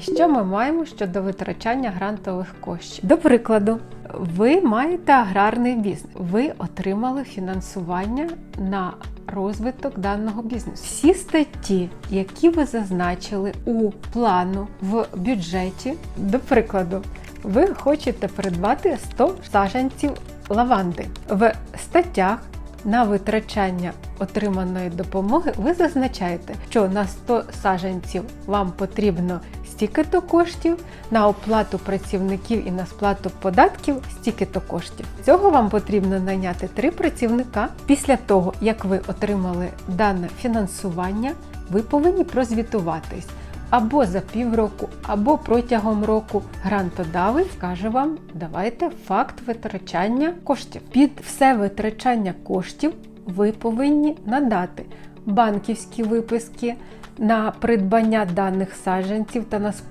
Що ми маємо щодо витрачання грантових коштів? До прикладу, ви маєте аграрний бізнес, ви отримали фінансування на розвиток даного бізнесу. Всі статті, які ви зазначили у плану в бюджеті, до прикладу, ви хочете придбати 100 саджанців лаванди. В статтях на витрачання отриманої допомоги ви зазначаєте, що на 100 саджанців вам потрібно стільки-то коштів, на оплату працівників і на сплату податків стільки-то коштів. Цього вам потрібно найняти три працівника. Після того, як ви отримали дане фінансування, ви повинні прозвітуватись. Або за півроку, або протягом року грантодавець каже вам, давайте факт витрачання коштів. Під все витрачання коштів ви повинні надати банківські виписки на придбання даних саджанців та на сплату